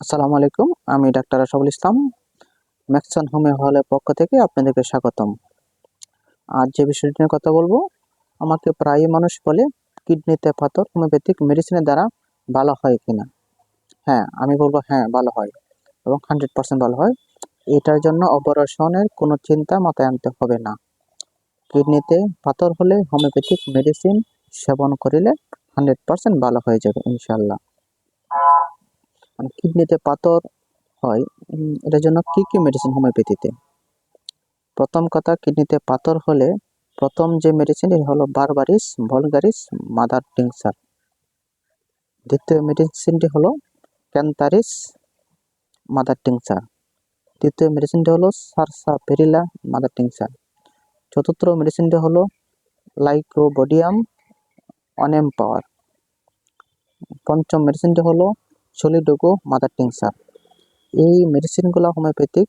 আসসালামু আলাইকুম, আমি ডাক্তার আশাফুল ইসলাম, ম্যাক্সন হোমে হলের পক্ষ থেকে আপনাদেরকে স্বাগতম। আজ যে বিষয়টি নিয়ে কথা বলব, আমাকে প্রায়ই মানুষ বলে কিডনিতে পাথর হোমিওপ্যাথিক মেডিসিনের দ্বারা ভালো হয় কিনা। হ্যাঁ আমি বলব হ্যাঁ ভালো হয় এবং হান্ড্রেড পার্সেন্ট ভালো হয়। এটার জন্য অপারেশনের কোনো চিন্তা মাথায় আনতে হবে না। কিডনিতে পাথর হলে হোমিওপ্যাথিক মেডিসিন সেবন করিলে হান্ড্রেড পার্সেন্ট ভালো হয়ে যাবে ইনশাল্লাহ কিডনিতে পাথর হয় এটার জন্য কি কি মেডিসিন হোমিওপ্যাথিতে প্রথম কথা, কিডনিতে পাথর হলে প্রথম যে মেডিসিন হলো বারবারিস ভলগারিস মাদার টিংসার দ্বিতীয় মেডিসিনটি হলো ক্যান্তারিস মাদার টিংসার তৃতীয় মেডিসিনটি হলো সারসা পেরিলা মাদার টিংসার চতুর্থ মেডিসিনটি হলো লাইক্রোবোডিয়াম অনেম পাওয়ার পঞ্চম মেডিসিনটি হলো সলিডোগো মাদার টিংসার। এই মেডিসিনগুলো হোমিওপ্যাথিক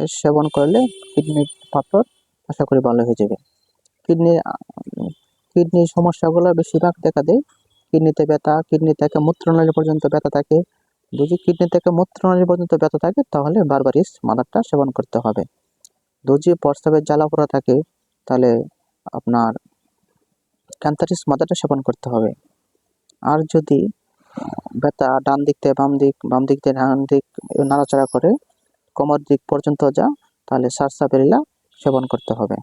সেবন করলে কিডনির পাথর আশা করি ভালো হয়ে যাবে। কিডনি কিডনির সমস্যাগুলো বেশিরভাগ দেখা দেয়। কিডনিতে ব্যথা কিডনি থেকে মূত্রনালী পর্যন্ত ব্যথা থাকে। যদি কিডনি থেকে মূত্রনালী পর্যন্ত ব্যথা থাকে, তাহলে বারবারিস মাদারটা সেবন করতে হবে। যদি প্রস্রাবের জ্বালা পোড়া থাকে, তাহলে আপনার ক্যান্থারিস মাদারটা সেবন করতে হবে। আর যদি ব্যথা ডান দিক থেকে বাম দিক বাম দিক থেকে ডান দিক নাড়াচাড়া করে কোমর দিক পর্যন্ত যা, তাহলে সারসা পেরিলা সেবন করতে হবে।